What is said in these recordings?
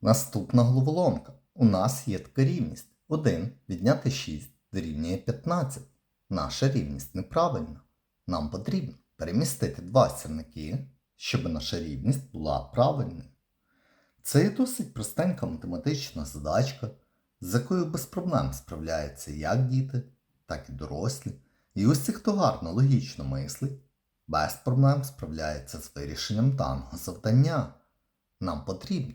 Наступна головоломка. У нас є така рівність. 1 відняти 6 дорівнює 15. Наша рівність неправильна. Нам потрібно перемістити два сірники, щоб наша рівність була правильною. Це є досить простенька математична задачка, з якою без проблем справляються як діти, так і дорослі. І усі, хто гарно логічно мислить, без проблем справляється з вирішенням даного завдання. Нам потрібно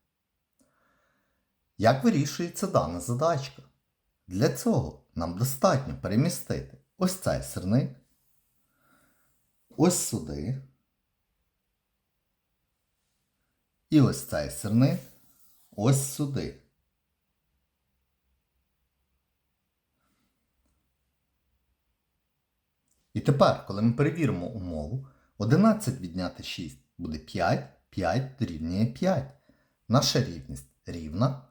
Як вирішується дана задачка? Для цього нам достатньо перемістити ось цей сирник, ось сюди, і ось цей сирник, ось сюди. І тепер, коли ми перевіримо умову, 11 відняти 6 буде 5, 5 дорівнює 5. Наша рівність рівна,